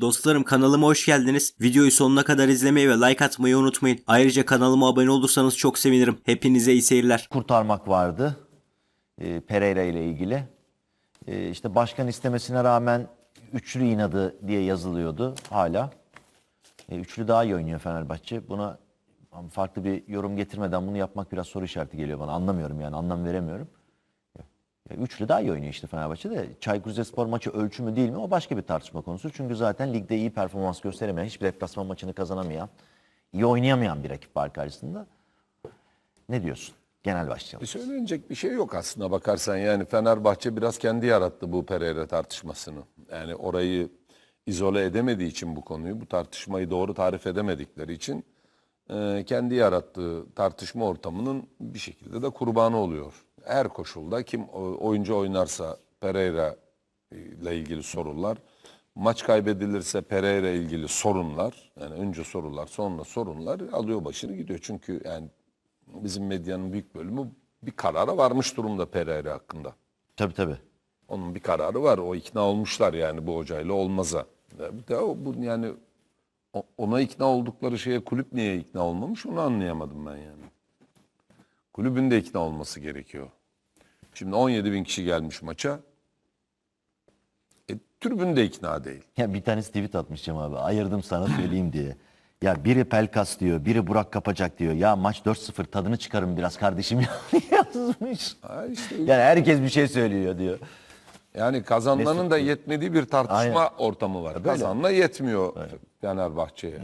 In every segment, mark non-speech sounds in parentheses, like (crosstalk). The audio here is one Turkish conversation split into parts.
Dostlarım kanalıma hoş geldiniz. Videoyu sonuna kadar izlemeyi ve like atmayı unutmayın. Ayrıca kanalıma abone olursanız çok sevinirim. Hepinize iyi seyirler. kurtarmak vardı e, Pereira ile ilgili. E, işte başkan istemesine rağmen üçlü inadı diye yazılıyordu hala. E, üçlü daha iyi oynuyor Fenerbahçe. Buna farklı bir yorum getirmeden bunu yapmak biraz soru işareti geliyor bana. Anlamıyorum yani anlam veremiyorum. Üçlü daha iyi oynuyor işte Fenerbahçe de. Çaykur Rizespor maçı ölçü mü değil mi o başka bir tartışma konusu. Çünkü zaten ligde iyi performans gösteremeyen, hiçbir deplasman maçını kazanamayan, iyi oynayamayan bir rakip var karşısında. Ne diyorsun? Genel başlayalım. E söylenecek bir şey yok aslında bakarsan yani Fenerbahçe biraz kendi yarattı bu Pereira tartışmasını. Yani orayı izole edemediği için bu konuyu, bu tartışmayı doğru tarif edemedikleri için e, kendi yarattığı tartışma ortamının bir şekilde de kurbanı oluyor. Her koşulda kim oyuncu oynarsa Pereira ile ilgili sorular, maç kaybedilirse Pereira ile ilgili sorunlar, yani önce sorular sonra sorunlar alıyor başını gidiyor. Çünkü yani bizim medyanın büyük bölümü bir karara varmış durumda Pereira hakkında. Tabii tabii. Onun bir kararı var. O ikna olmuşlar yani bu hocayla olmaza. Ya Bir de o, bu yani ona ikna oldukları şeye kulüp niye ikna olmamış onu anlayamadım ben yani. Kulübün de ikna olması gerekiyor. Şimdi 17 bin kişi gelmiş maça. E, tribün de ikna değil. Ya bir tanesi tweet atmış Cem abi. Ayırdım sana söyleyeyim diye. Ya biri Pelkas diyor, biri Burak Kapacak diyor. Ya maç 4-0 tadını çıkarın biraz kardeşim ya (laughs) yazmış. Ha işte Yani herkes bir şey söylüyor diyor. Yani kazanmanın da yetmediği bir tartışma Aynen. ortamı var. Böyle. Kazanma yetmiyor Fenerbahçe'ye.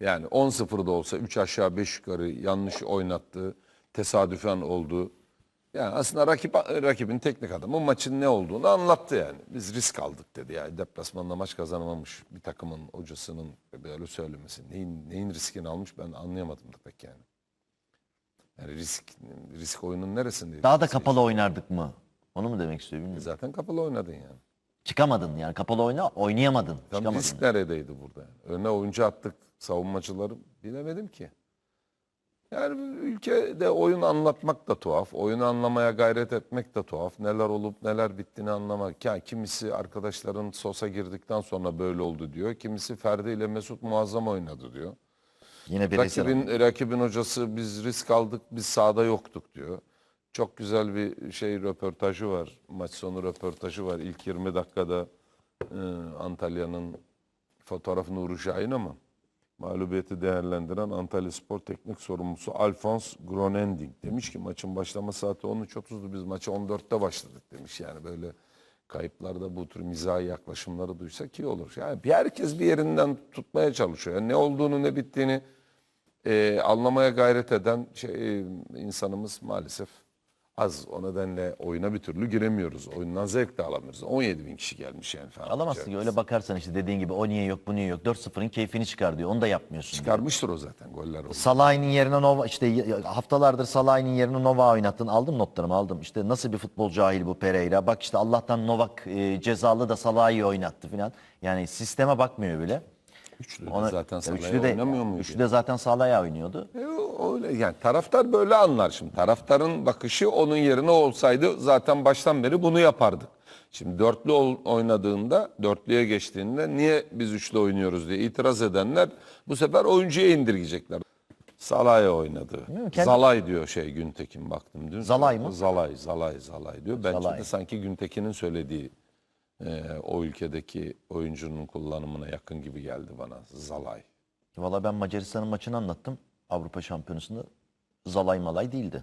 Yani 10-0 da olsa 3 aşağı 5 yukarı yanlış oynattı. Tesadüfen oldu. Yani aslında rakip rakibin teknik adamı maçın ne olduğunu anlattı yani. Biz risk aldık dedi. Yani deplasmanda maç kazanamamış bir takımın hocasının böyle söylemesi. Neyin, neyin riskini almış ben anlayamadım da pek yani. Yani risk risk oyunun neresindeydi? Daha da kapalı oynardık mı? Onu mu demek istiyor bilmiyorum. Zaten kapalı oynadın yani. Çıkamadın yani kapalı oyna oynayamadın. Tam risk neredeydi burada? Öne oyuncu attık savunmacıları bilemedim ki. Yani ülkede oyun anlatmak da tuhaf. Oyunu anlamaya gayret etmek de tuhaf. Neler olup neler bittiğini anlamak. Ya kimisi arkadaşların Sosa girdikten sonra böyle oldu diyor. Kimisi Ferdi ile Mesut muazzam oynadı diyor. Yine bireysel. Rakibin, rakibin hocası biz risk aldık biz sahada yoktuk diyor. Çok güzel bir şey röportajı var. Maç sonu röportajı var. İlk 20 dakikada e, Antalya'nın fotoğrafı Nuri Şahin ama mağlubiyeti değerlendiren Antalya Spor Teknik Sorumlusu Alphonse Gronending demiş ki maçın başlama saati 13.30'du biz maça 14'te başladık demiş. Yani böyle kayıplarda bu tür mizahi yaklaşımları duysak iyi olur. Yani herkes bir yerinden tutmaya çalışıyor. Yani ne olduğunu ne bittiğini e, anlamaya gayret eden şey, insanımız maalesef az. O nedenle oyuna bir türlü giremiyoruz. Oyundan zevk de alamıyoruz. 17 bin kişi gelmiş yani falan. Alamazsın ki öyle bakarsan işte dediğin gibi o niye yok bu niye yok. 4-0'ın keyfini çıkar diyor. Onu da yapmıyorsun. diyor. Çıkarmıştır o zaten goller oldu. Salah'ın yerine Nova işte haftalardır Salah'ın yerine Nova oynattın. Aldım notlarımı aldım. İşte nasıl bir futbol cahil bu Pereira. Bak işte Allah'tan Novak e, cezalı da Salah'ı oynattı filan. Yani sisteme bakmıyor bile. Üçlü de Ona- zaten Ya Salah'ı üçlü de, oynamıyor muydu? Üçlü de zaten Salah'a oynuyordu. E, öyle yani taraftar böyle anlar şimdi. Taraftarın bakışı onun yerine olsaydı zaten baştan beri bunu yapardık. Şimdi dörtlü oynadığında, dörtlüye geçtiğinde niye biz üçlü oynuyoruz diye itiraz edenler bu sefer oyuncuya indirgeyecekler. Salah'a oynadı. kendi- Zalay diyor şey Güntekin baktım dün. Zalay mı? Zalay, Zalay, Zalay diyor. Bence Zalay. de sanki Güntekin'in söylediği e, o ülkedeki oyuncunun kullanımına yakın gibi geldi bana. Zalay. Valla ben Macaristan'ın maçını anlattım. Avrupa Şampiyonası'nda Zalay malay değildi.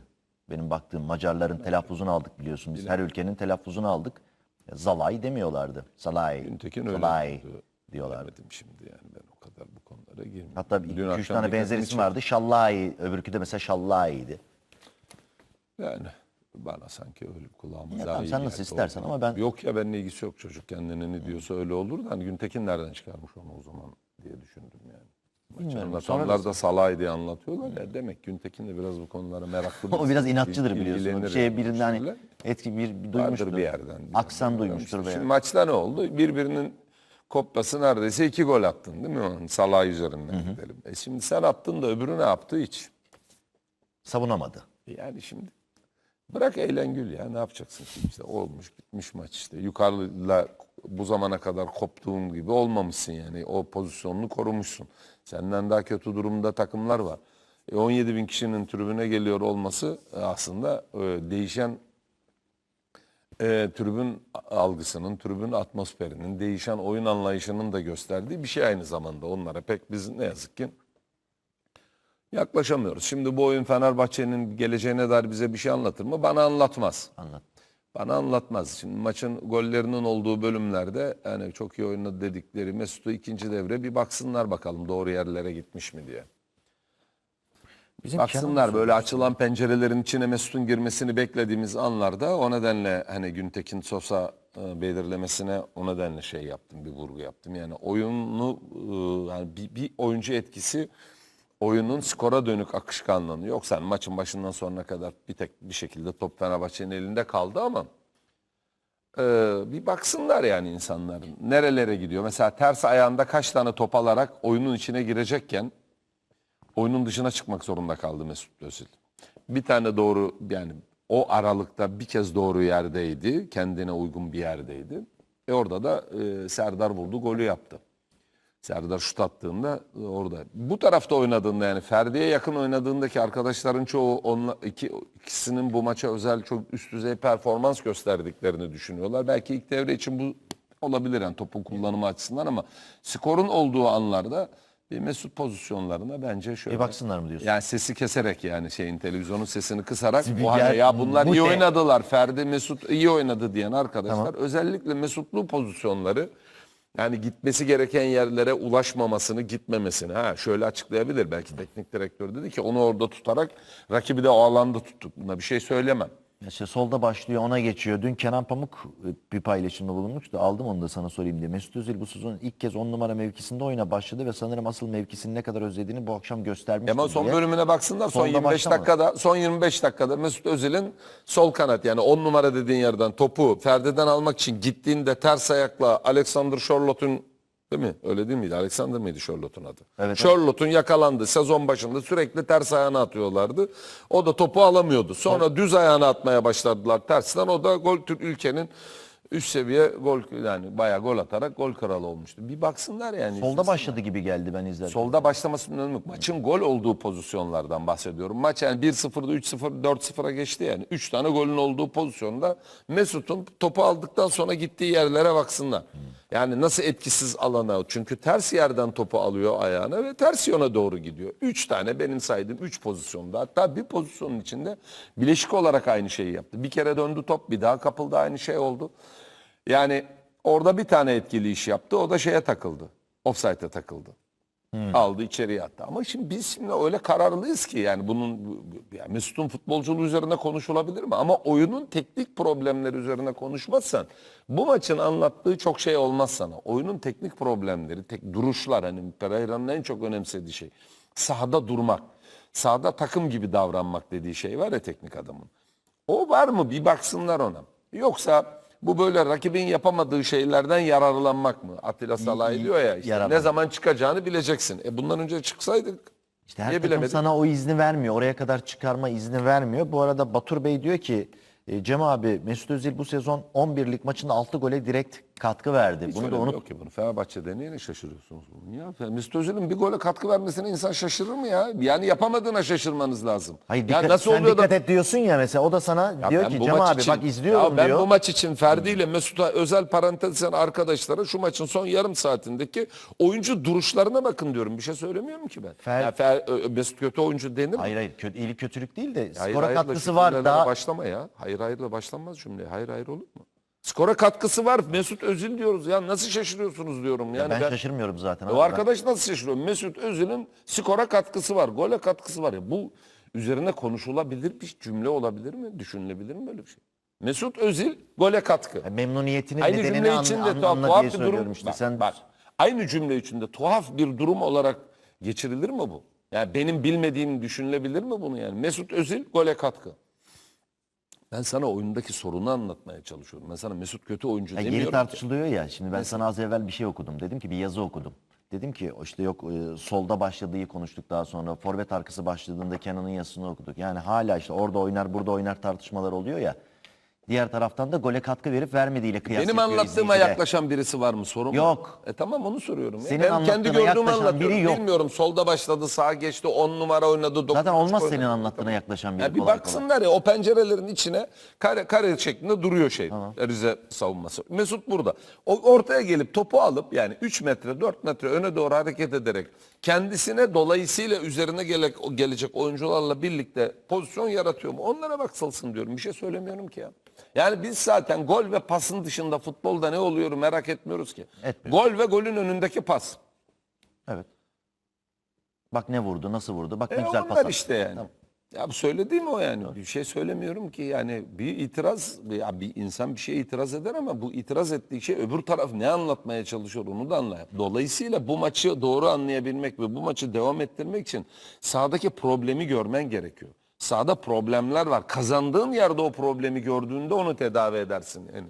Benim baktığım Macarların telaffuzunu aldık biliyorsun. Biz her ülkenin telaffuzunu aldık. Zalay demiyorlardı. Salay. Güntekin öyle Salay diyordu. diyorlardı. Bilemedim şimdi yani ben o kadar bu konulara girmiyorum. Hatta Dün 2-3 akşam tane benzer isim vardı. Şallai. Öbürkü de mesela Şallai'ydi. çekti. Yani bana sanki öyle kulağıma Ya daha tamam, iyi sen geldi nasıl istersen o. ama ben- Yok ya benimle ilgisi yok çocuk kendine ne diyorsa öyle olur da hani Güntekin nereden çıkarmış onu o zaman diye düşündüm yani. Bilmiyorum. Sonra da diye anlatıyorlar ya demek Güntekin de biraz bu konulara meraklı. O biraz birisi. inatçıdır İl- biliyorsun. Şey yani birinden hani etki bir, bir Vardır duymuştur. bir yerden. Aksan Bilmiyorum duymuştur. Şimdi maçta ne oldu? Birbirinin kopyası neredeyse iki gol attın değil mi? Salah üzerinden gidelim. E şimdi sen attın da öbürü ne yaptı hiç? Savunamadı. Yani şimdi bırak eğlen gül ya ne yapacaksın ki işte olmuş bitmiş maç işte yukarıla bu zamana kadar koptuğun gibi olmamışsın yani. O pozisyonunu korumuşsun. Senden daha kötü durumda takımlar var. E 17 bin kişinin tribüne geliyor olması e, aslında e, değişen e, tribün algısının, tribün atmosferinin, değişen oyun anlayışının da gösterdiği bir şey aynı zamanda. Onlara pek biz ne yazık ki yaklaşamıyoruz. Şimdi bu oyun Fenerbahçe'nin geleceğine dair bize bir şey anlatır mı? Bana anlatmaz. Anlat. Bana anlatmaz. Şimdi maçın gollerinin olduğu bölümlerde yani çok iyi oynadı dedikleri Mesut'u ikinci devre bir baksınlar bakalım doğru yerlere gitmiş mi diye. Bizim Baksınlar böyle açılan pencerelerin içine Mesut'un girmesini beklediğimiz anlarda o nedenle hani Güntekin Sosa e, belirlemesine o nedenle şey yaptım bir vurgu yaptım. Yani oyunu e, yani bir, bir oyuncu etkisi oyunun skora dönük akışkanlığını yoksa hani maçın başından sonuna kadar bir tek bir şekilde top Fenerbahçe'nin elinde kaldı ama e, bir baksınlar yani insanların nerelere gidiyor. Mesela ters ayağında kaç tane top alarak oyunun içine girecekken oyunun dışına çıkmak zorunda kaldı Mesut Özil. Bir tane doğru yani o aralıkta bir kez doğru yerdeydi. Kendine uygun bir yerdeydi. E orada da e, Serdar vurdu golü yaptı. Serdar şut attığında e, orada. Bu tarafta oynadığında yani Ferdi'ye yakın oynadığındaki arkadaşların çoğu onla, iki, ikisinin bu maça özel çok üst düzey performans gösterdiklerini düşünüyorlar. Belki ilk devre için bu olabilir yani topun kullanımı açısından ama skorun olduğu anlarda bir Mesut pozisyonlarına bence şöyle. Bir baksınlar mı diyorsun? Yani sesi keserek yani şeyin televizyonun sesini kısarak Spiker, o hani ya bunlar bu iyi te- oynadılar. Ferdi Mesut iyi oynadı diyen arkadaşlar özellikle Mesutlu pozisyonları yani gitmesi gereken yerlere ulaşmamasını, gitmemesini. Ha şöyle açıklayabilir belki teknik direktör dedi ki onu orada tutarak rakibi de o alanda tuttuk. Buna bir şey söylemem. İşte solda başlıyor ona geçiyor. Dün Kenan Pamuk e, bir paylaşımda bulunmuştu. Aldım onu da sana sorayım diye. Mesut Özil bu sezon ilk kez 10 numara mevkisinde oyuna başladı ve sanırım asıl mevkisini ne kadar özlediğini bu akşam göstermiş. Ama son diye. bölümüne baksınlar. Son Solda 25 başlamadı. dakikada son 25 dakikada Mesut Özil'in sol kanat yani 10 numara dediğin yerden topu Ferdi'den almak için gittiğinde ters ayakla Alexander Charlotte'un değil mi? Öyle değil miydi? Alexander mıydı Charlotte'un adı? Evet, Charlotte'un yakalandı. Sezon başında sürekli ters ayağına atıyorlardı. O da topu alamıyordu. Sonra düz ayağına atmaya başladılar tersten. O da gol Türk ülkenin üst seviye gol yani bayağı gol atarak gol kralı olmuştu. Bir baksınlar yani. Solda başladı gibi geldi ben izledim. Solda başlamasının önemi yok. Maçın gol olduğu pozisyonlardan bahsediyorum. Maç yani 1-0'da 3-0, 4-0'a geçti yani. 3 tane golün olduğu pozisyonda Mesut'un topu aldıktan sonra gittiği yerlere baksınlar. Yani nasıl etkisiz alana. Çünkü ters yerden topu alıyor ayağına ve ters yöne doğru gidiyor. 3 tane benim saydığım 3 pozisyonda. Hatta bir pozisyonun içinde bileşik olarak aynı şeyi yaptı. Bir kere döndü top bir daha kapıldı aynı şey oldu. Yani orada bir tane etkili iş yaptı. O da şeye takıldı. Offside'e takıldı. Aldı içeriye attı. Ama şimdi biz şimdi öyle kararlıyız ki yani bunun yani Mesut'un futbolculuğu üzerine konuşulabilir mi? Ama oyunun teknik problemleri üzerine konuşmazsan bu maçın anlattığı çok şey olmaz sana. Oyunun teknik problemleri, tek duruşlar hani Pereira'nın en çok önemsediği şey. Sahada durmak, sahada takım gibi davranmak dediği şey var ya teknik adamın. O var mı bir baksınlar ona. Yoksa bu böyle rakibin yapamadığı şeylerden yararlanmak mı? Atilla Salay diyor ya işte ne zaman çıkacağını bileceksin. E bundan önce çıksaydık İşte her niye takım bilemedik? sana o izni vermiyor. Oraya kadar çıkarma izni vermiyor. Bu arada Batur Bey diyor ki e, Cem abi Mesut Özil bu sezon 11'lik maçında 6 gole direkt katkı verdi. Hiç Bunu da unut. yok ki bunu. Fenerbahçe'de niye şaşırıyorsunuz? bunu Ya Mesut Özil'in bir gole katkı vermesine insan şaşırır mı ya? Yani yapamadığına şaşırmanız lazım. Hayır ya dikkat, nasıl sen oluyor da dikkat et diyorsun ya mesela o da sana Ya diyor ben ki Cem abi için- bak izliyorum ya ben diyor. bu maç için Ferdi ile Mesut'a özel parantez eden arkadaşlara şu maçın son yarım saatindeki oyuncu duruşlarına bakın diyorum. Bir şey söylemiyorum ki ben. Fer- Ya Fer- Mesut kötü oyuncu denir mi? Hayır hayır kötü, iyilik kötülük değil de Hayır, skora hayır da katkısı var. Daha Başlama ya. Hayır hayırla başlanmaz cümle. Hayır hayır olur mu? Skora katkısı var. Mesut Özil diyoruz ya. Nasıl şaşırıyorsunuz diyorum. Yani ben, ben, şaşırmıyorum zaten. o abi. Ben- arkadaş nasıl şaşırıyor? Mesut Özil'in skora katkısı var. Gole katkısı var. Ya bu üzerine konuşulabilir bir cümle olabilir mi? Düşünülebilir mi böyle bir şey? Mesut Özil gole katkı. memnuniyetinin Aynı nedenini cümle an, içinde an, tuhaf, tuhaf bir durum. işte. Bak, Sen bak, aynı cümle içinde tuhaf bir durum olarak geçirilir mi bu? Yani benim bilmediğim düşünülebilir mi bunu yani? Mesut Özil gole katkı. Ben sana oyundaki sorunu anlatmaya çalışıyorum. Ben sana Mesut kötü oyuncu Ya demiyorum geri ki. tartışılıyor ya. Şimdi ben sana az evvel bir şey okudum. Dedim ki bir yazı okudum. Dedim ki işte yok e, solda başladığı konuştuk daha sonra. Forvet arkası başladığında Kenan'ın yazısını okuduk. Yani hala işte orada oynar burada oynar tartışmalar oluyor ya. Diğer taraftan da gole katkı verip vermediğiyle kıyas Benim yapıyor anlattığıma izleyicide. yaklaşan birisi var mı sorum? Yok. E tamam onu soruyorum. ya. Senin ben kendi anlattığına gördüğümü yaklaşan anlatıyorum. biri yok. Bilmiyorum solda başladı sağa geçti 10 numara oynadı. dokuz Zaten buçuk olmaz senin anlattığına yaklaşan biri Ya bir kolay kolay. baksınlar ya o pencerelerin içine kare, kare şeklinde duruyor şey Rize savunması. Mesut burada. O ortaya gelip topu alıp yani 3 metre 4 metre öne doğru hareket ederek kendisine dolayısıyla üzerine gele, gelecek oyuncularla birlikte pozisyon yaratıyor mu? Onlara bakılsın diyorum. Bir şey söylemiyorum ki ya. Yani biz zaten gol ve pasın dışında futbolda ne oluyor merak etmiyoruz ki. Etmiyoruz. Gol ve golün önündeki pas. Evet. Bak ne vurdu, nasıl vurdu. Bak ne E güzel pas attı. işte yani. Ya bu söylediğim o yani. Bir şey söylemiyorum ki yani bir itiraz ya bir insan bir şeye itiraz eder ama bu itiraz ettiği şey öbür taraf ne anlatmaya çalışıyor onu da anlayın. Dolayısıyla bu maçı doğru anlayabilmek ve bu maçı devam ettirmek için sahadaki problemi görmen gerekiyor. Sahada problemler var. Kazandığın yerde o problemi gördüğünde onu tedavi edersin yani.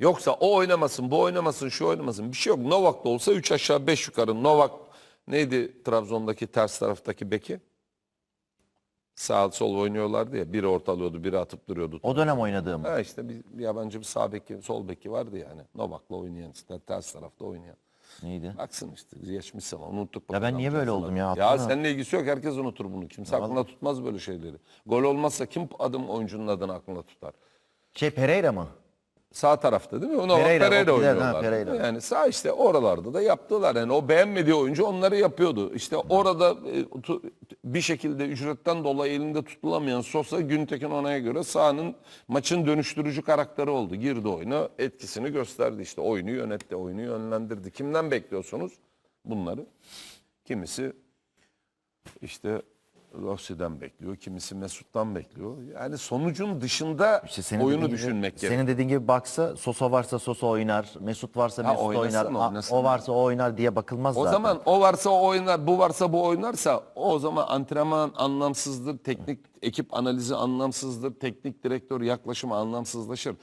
Yoksa o oynamasın, bu oynamasın, şu oynamasın bir şey yok. Novak da olsa 3 aşağı 5 yukarı. Novak neydi Trabzon'daki ters taraftaki beki? Sağ sol oynuyorlardı ya. Biri ortalıyordu, biri atıp duruyordu. O dönem oynadığım. Ha işte bir, bir yabancı bir sağ beki, sol beki vardı yani. Novak'la oynayan işte ters tarafta oynayan. Neydi? Baksın işte geçmiş zaman unuttuk. Ya ben niye böyle falan. oldum ya? Ya Hatırlamıyorum. seninle ilgisi yok herkes unutur bunu. Kimse aklında tutmaz böyle şeyleri. Gol olmazsa kim adım oyuncunun adını aklında tutar? Şey Pereira mı? Sağ tarafta değil mi? Ona Pereira, Pereira, o ha, oynuyorlar. Pereira. Yani sağ işte oralarda da yaptılar. Yani o beğenmediği oyuncu onları yapıyordu. İşte orada e, tu- bir şekilde ücretten dolayı elinde tutulamayan Sosa Güntekin onaya göre sahanın maçın dönüştürücü karakteri oldu. Girdi oyuna etkisini gösterdi. İşte oyunu yönetti, oyunu yönlendirdi. Kimden bekliyorsunuz bunları? Kimisi işte Rossi'den bekliyor, kimisi Mesut'tan bekliyor. Yani sonucun dışında İşte senin oyunu dediğin gibi- düşünmek gerekiyor. Senin dediğin gibi baksa Sosa varsa Sosa oynar, Mesut varsa Ha, Mesut oynasın, oynar, a- oynasın. o varsa o oynar diye bakılmaz O zaten. zaman o varsa o oynar, bu varsa bu oynarsa o zaman antrenman anlamsızdır, teknik ekip analizi anlamsızdır, teknik direktör yaklaşımı anlamsızlaşır.